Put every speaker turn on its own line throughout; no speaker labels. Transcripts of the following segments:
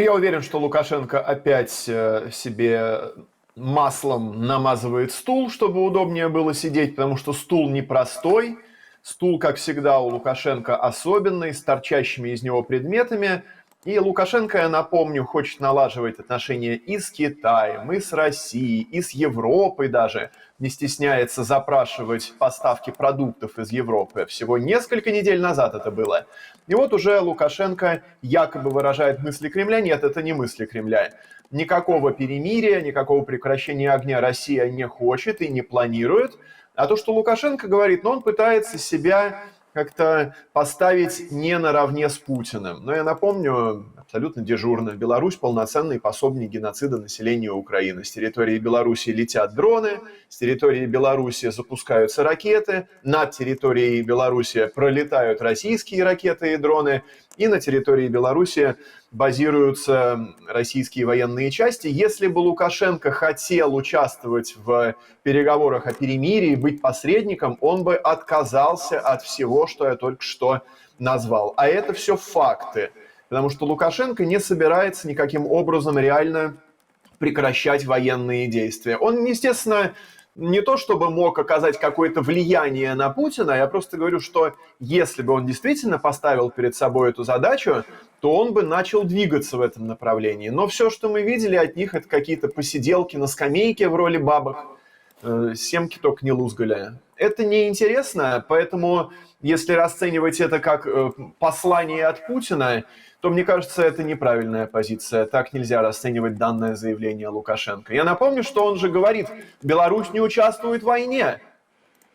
Я уверен, что Лукашенко опять э, себе маслом намазывает стул, чтобы удобнее было сидеть, потому что стул непростой. Стул, как всегда, у Лукашенко особенный, с торчащими из него предметами. И Лукашенко, я напомню, хочет налаживать отношения и с Китаем, и с Россией, и с Европой даже. Не стесняется запрашивать поставки продуктов из Европы. Всего несколько недель назад это было. И вот уже Лукашенко якобы выражает мысли Кремля. Нет, это не мысли Кремля. Никакого перемирия, никакого прекращения огня Россия не хочет и не планирует. А то, что Лукашенко говорит, ну, он пытается себя как-то поставить не наравне с Путиным. Но я напомню, абсолютно дежурно, Беларусь полноценный пособник геноцида населения Украины. С территории Беларуси летят дроны, с территории Беларуси запускаются ракеты, над территорией Беларуси пролетают российские ракеты и дроны, и на территории Беларуси базируются российские военные части. Если бы Лукашенко хотел участвовать в переговорах о перемирии, быть посредником, он бы отказался от всего, что я только что назвал. А это все факты. Потому что Лукашенко не собирается никаким образом реально прекращать военные действия. Он, естественно, не то чтобы мог оказать какое-то влияние на Путина, я просто говорю, что если бы он действительно поставил перед собой эту задачу, то он бы начал двигаться в этом направлении. Но все, что мы видели от них, это какие-то посиделки на скамейке в роли бабок, э, семки только не лузгали. Это неинтересно, поэтому если расценивать это как э, послание от Путина, то, мне кажется, это неправильная позиция. Так нельзя расценивать данное заявление Лукашенко. Я напомню, что он же говорит, Беларусь не участвует в войне.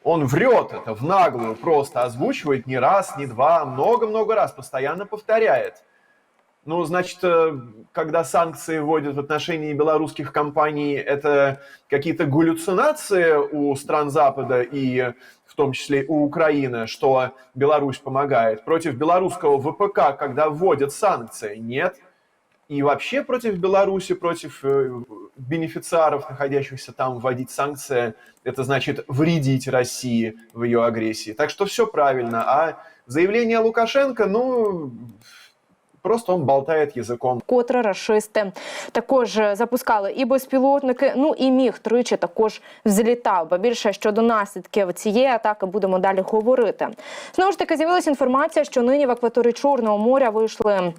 Он врет это в наглую, просто озвучивает не раз, не два, много-много раз, постоянно повторяет. Ну, значит, э, когда санкции вводят в отношении белорусских компаний, это какие-то галлюцинации у стран Запада и в том числе у Украины, что Беларусь помогает. Против белорусского ВПК, когда вводят санкции, нет. И вообще против Беларуси, против э, бенефициаров, находящихся там, вводить санкции, это значит вредить России в ее агрессии. Так что все правильно. А заявление Лукашенко, ну, Просто он болтає язиком.
Котре рашисти також запускали і безпілотники. Ну і міг тричі також взлітав. Бо більше щодо наслідків цієї атаки будемо далі говорити. Знову ж таки з'явилася інформація, що нині в акваторії Чорного моря вийшли.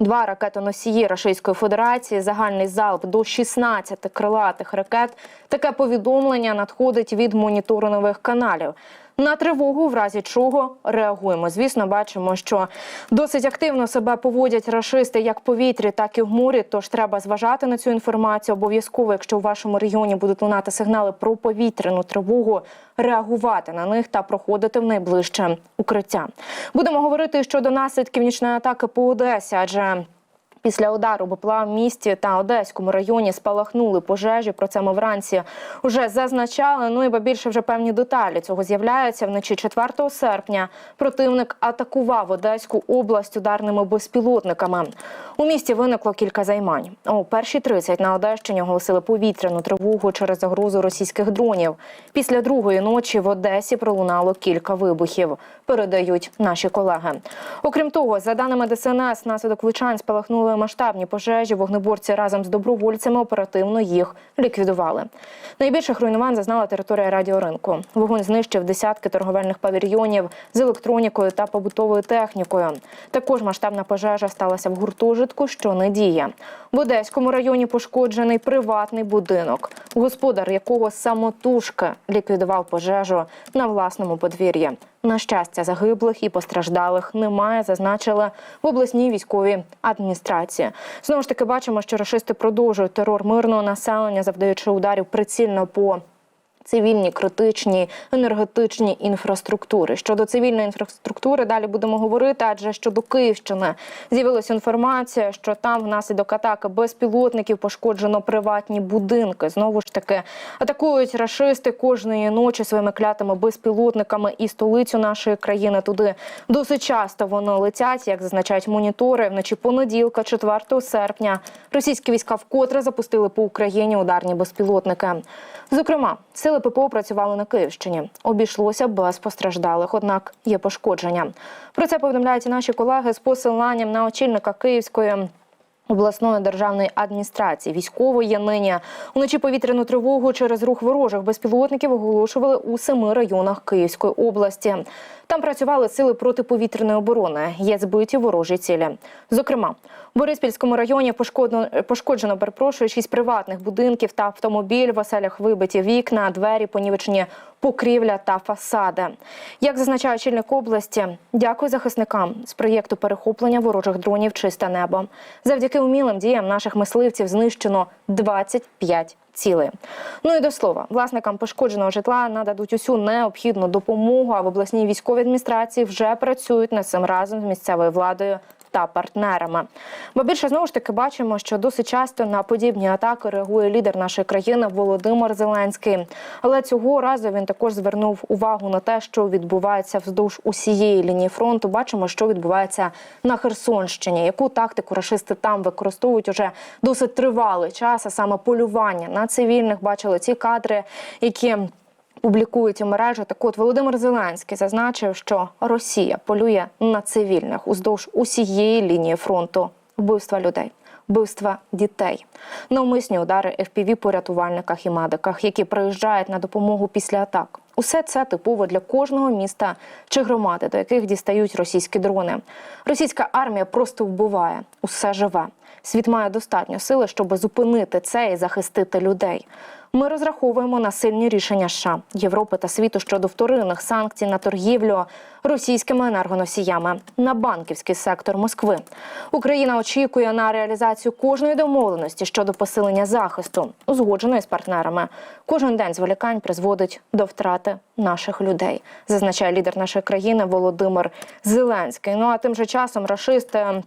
Два ракетоносії Російської Федерації, загальний залп до 16 крилатих ракет. Таке повідомлення надходить від моніторингових каналів. На тривогу, в разі чого реагуємо. Звісно, бачимо, що досить активно себе поводять рашисти як в повітрі, так і в морі. Тож треба зважати на цю інформацію. Обов'язково, якщо у вашому регіоні будуть лунати сигнали про повітряну тривогу, реагувати на них та проходити в найближче укриття. Будемо говорити щодо наслідків нічної атаки по Одесі, адже Після удару БПЛА в місті та Одеському районі спалахнули пожежі. Про це ми вранці вже зазначали. Ну і більше вже певні деталі цього з'являються вночі 4 серпня. Противник атакував Одеську область ударними безпілотниками. У місті виникло кілька займань. О перші 30 на Одещині оголосили повітряну тривогу через загрозу російських дронів. Після другої ночі в Одесі пролунало кілька вибухів. Передають наші колеги. Окрім того, за даними ДСНС, наслідок влучань спалахнули масштабні пожежі. Вогнеборці разом з добровольцями оперативно їх ліквідували. Найбільших руйнувань зазнала територія радіоринку. Вогонь знищив десятки торговельних павільйонів з електронікою та побутовою технікою. Також масштабна пожежа сталася в гуртожитку, що не діє. В Одеському районі пошкоджений приватний будинок, господар якого самотужки ліквідував пожежу на власному подвір'ї. На щастя, загиблих і постраждалих немає, зазначила в обласній військовій адміністрації. Знову ж таки, бачимо, що рашисти продовжують терор мирного населення, завдаючи ударів прицільно по цивільні, критичні, енергетичні інфраструктури. Щодо цивільної інфраструктури далі будемо говорити, адже щодо Київщини з'явилася інформація, що там внаслідок атаки безпілотників пошкоджено приватні будинки. Знову ж таки атакують рашисти кожної ночі своїми клятими безпілотниками і столицю нашої країни. Туди досить часто вони летять, як зазначають монітори. Вночі понеділка, 4 серпня, російські війська вкотре запустили по Україні ударні безпілотники. Зокрема, сили ППО працювали на Київщині. Обійшлося без постраждалих, однак є пошкодження. Про це повідомляють наші колеги з посиланням на очільника Київської. Обласної державної адміністрації. Військової нині уночі повітряну тривогу через рух ворожих безпілотників оголошували у семи районах Київської області. Там працювали сили протиповітряної оборони. Є збиті ворожі цілі. Зокрема, в Бориспільському районі пошкоджено, пошкоджено перепрошую, шість приватних будинків та автомобіль. В оселях вибиті вікна, двері, понівечені покрівля та фасади. Як зазначає очільник області, дякую захисникам з проєкту перехоплення ворожих дронів Чисте небо. Завдяки умілим діям наших мисливців знищено 25 цілей. Ну і до слова, власникам пошкодженого житла нададуть усю необхідну допомогу. А в обласній військовій адміністрації вже працюють над цим разом з місцевою владою. Та партнерами, бо більше знову ж таки бачимо, що досить часто на подібні атаки реагує лідер нашої країни Володимир Зеленський. Але цього разу він також звернув увагу на те, що відбувається вздовж усієї лінії фронту. Бачимо, що відбувається на Херсонщині. Яку тактику рашисти там використовують уже досить тривалий час, а саме полювання на цивільних. Бачили ці кадри, які публікують у мережі. Так от Володимир Зеленський зазначив, що Росія полює на цивільних уздовж усієї лінії фронту вбивства людей. Вбивства дітей, навмисні удари FPV по рятувальниках і медиках, які приїжджають на допомогу після атак. Усе це типово для кожного міста чи громади, до яких дістають російські дрони. Російська армія просто вбиває, усе живе. Світ має достатньо сили, щоб зупинити це і захистити людей. Ми розраховуємо на сильні рішення США, Європи та світу щодо вторинних санкцій на торгівлю російськими енергоносіями на банківський сектор Москви. Україна очікує на реалізацію кожної домовленості щодо посилення захисту, узгодженої з партнерами. Кожен день зволікань призводить до втрати наших людей, зазначає лідер нашої країни Володимир Зеленський. Ну а тим же часом рашисти.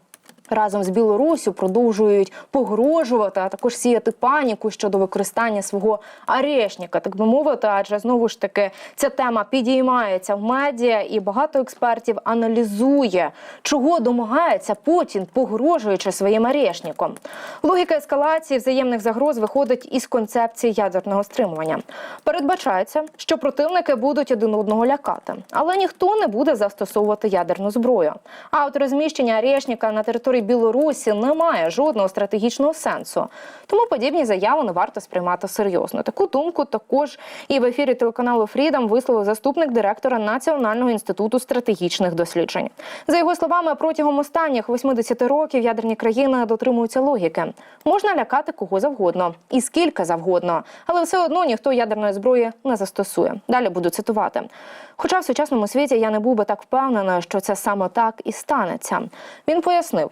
Разом з Білоруссю продовжують погрожувати, а також сіяти паніку щодо використання свого арешника, так би мовити. Адже знову ж таки ця тема підіймається в медіа, і багато експертів аналізує, чого домагається Путін, погрожуючи своїм арешником. Логіка ескалації взаємних загроз виходить із концепції ядерного стримування. Передбачається, що противники будуть один одного лякати, але ніхто не буде застосовувати ядерну зброю. А от розміщення арешника на території Білорусі не має жодного стратегічного сенсу. Тому подібні заяви не варто сприймати серйозно. Таку думку також і в ефірі телеканалу Фрідом висловив заступник директора Національного інституту стратегічних досліджень. За його словами, протягом останніх 80 років ядерні країни дотримуються логіки. Можна лякати кого завгодно і скільки завгодно, але все одно ніхто ядерної зброї не застосує. Далі буду цитувати. Хоча в сучасному світі я не був би так впевнений, що це саме так і станеться. Він пояснив.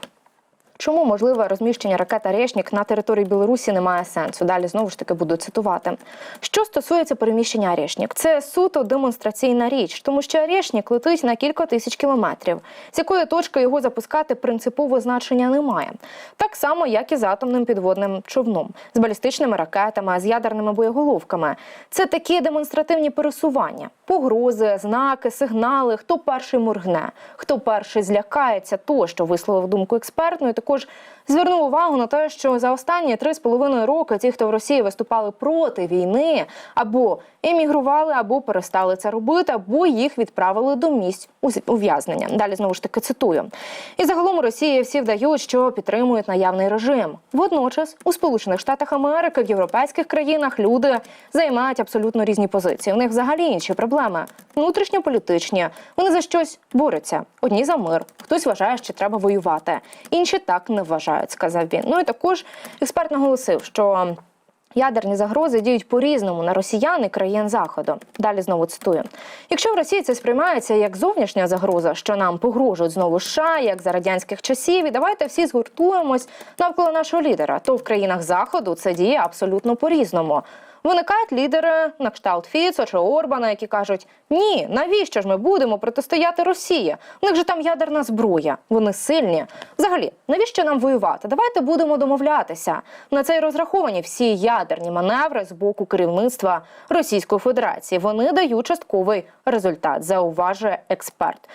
Чому можливе розміщення ракет «Орешник» на території Білорусі не має сенсу? Далі знову ж таки буду цитувати. Що стосується переміщення «Орешник», це суто демонстраційна річ, тому що «Орешник» летить на кілька тисяч кілометрів. З якої точки його запускати принципово значення немає. Так само, як і з атомним підводним човном, з балістичними ракетами, з ядерними боєголовками. Це такі демонстративні пересування, погрози, знаки, сигнали, хто перший моргне, хто перший злякається, тощо висловив думку експертну. Також звернув увагу на те, що за останні три з половиною роки ті, хто в Росії виступали проти війни, або емігрували, або перестали це робити, або їх відправили до місць ув'язнення. Далі знову ж таки цитую. І загалом у Росії всі вдають, що підтримують наявний режим. Водночас у Сполучених Штатах Америки в європейських країнах люди займають абсолютно різні позиції. У них взагалі інші проблеми внутрішньополітичні. Вони за щось борються. Одні за мир, хтось вважає, що треба воювати. Інші так не вважають, сказав він. Ну і також експерт наголосив, що. Ядерні загрози діють по-різному на росіян і країн заходу. Далі знову цитую: якщо в Росії це сприймається як зовнішня загроза, що нам погрожують знову США, як за радянських часів, і давайте всі згуртуємось навколо нашого лідера, то в країнах заходу це діє абсолютно по-різному. Виникають лідери на кшталт Фіцо чи Орбана, які кажуть: ні, навіщо ж ми будемо протистояти Росії? У них же там ядерна зброя, вони сильні. Взагалі, навіщо нам воювати? Давайте будемо домовлятися. На це й розраховані всі ядерні маневри з боку керівництва Російської Федерації. Вони дають частковий результат, зауважує експерт.